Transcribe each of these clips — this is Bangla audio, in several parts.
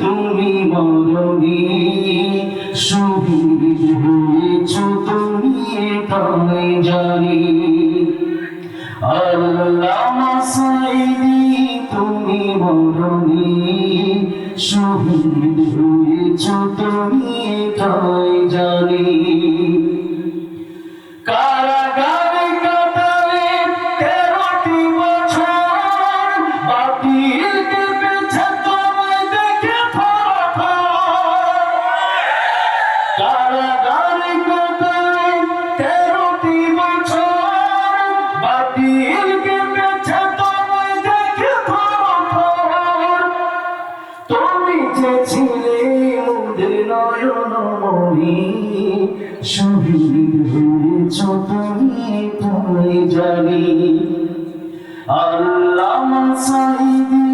তুমি মরণি। শহীদ হয়েছ তুমি এটাই জানি। তুমি মরণি। শহীদ হয়েছ তুমি এটাই জানি। মনি শহীদ হয়েছ তুমি তুমি জানি, আল্লাহ সাইদি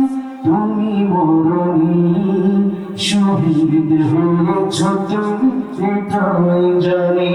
তুমি মরণি শহীদ হয়েছ তুমি এটাই জানি।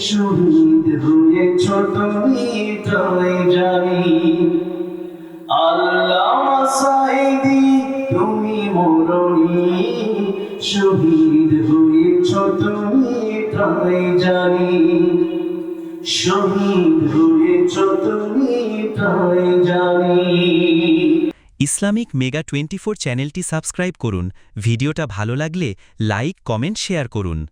শহীদ তাই জানি। আল্লাহ সাইদি তুমি শহীদ তুমি তাই জানি। শহীদ তুমি তাই জানি। ইসলামিক মেগা টোয়েন্টি চ্যানেলটি সাবস্ক্রাইব করুন। ভিডিওটা ভালো লাগলে লাইক, কমেন্ট, শেয়ার করুন।